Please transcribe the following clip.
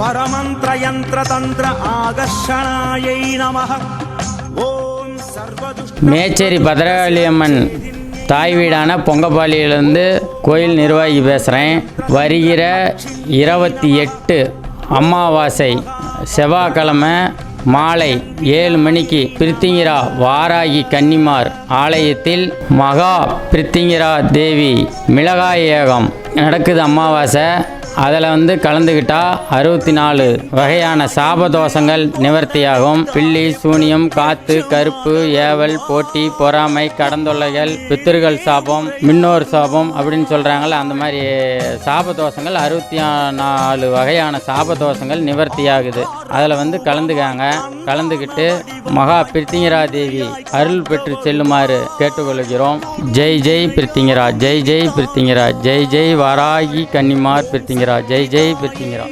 பரமந்திரயந்திரதந்திர ஆகர்ஷணாயை நம. ஓம் மேச்சேரி பத்ரகாளியம்மன் தாய் வீடான பொங்கப்பாளியிலிருந்து கோயில் நிர்வாகி பேசுகிறேன் வருகிற இருபத்தி எட்டு அமாவாசை செவ்வாய்க்கிழமை மாலை ஏழு மணிக்கு பிரித்திங்கிரா வாராகி கன்னிமார் ஆலயத்தில் மகா பிரித்திங்கிரா தேவி மிளகாய் ஏகம். நடக்குது அமாவாசை. அதில் வந்து கலந்துக்கிட்டால் அறுபத்தி நாலு வகையான சாபதோஷங்கள் நிவர்த்தியாகும். பில்லி சூனியம் காத்து கருப்பு ஏவல் போட்டி பொறாமை கடந்தொல்லைகள் பித்திருகள் சாபம் மின்னோர் சாபம் அப்படின்னு சொல்கிறாங்கல்ல அந்த மாதிரி சாபதோஷங்கள் அறுபத்தி நாலு வகையான சாபதோஷங்கள் நிவர்த்தியாகுது. அதில் வந்து கலந்துக்காங்க. கலந்துக்கிட்டு மகா பிரித்திங்கரா தேவி அருள் பெற்று செல்லுமாறு கேட்டுக்கொள்கிறோம். ஜெய் ஜெய் பிரித்திங்கரா ஜெய் ஜெய் பிரித்திங்கரா ஜெய் ஜெய் வாராகி கன்னிமார் பிரித்திங்கரா ஜெய் ஜெய் பிரித்திங்கரா.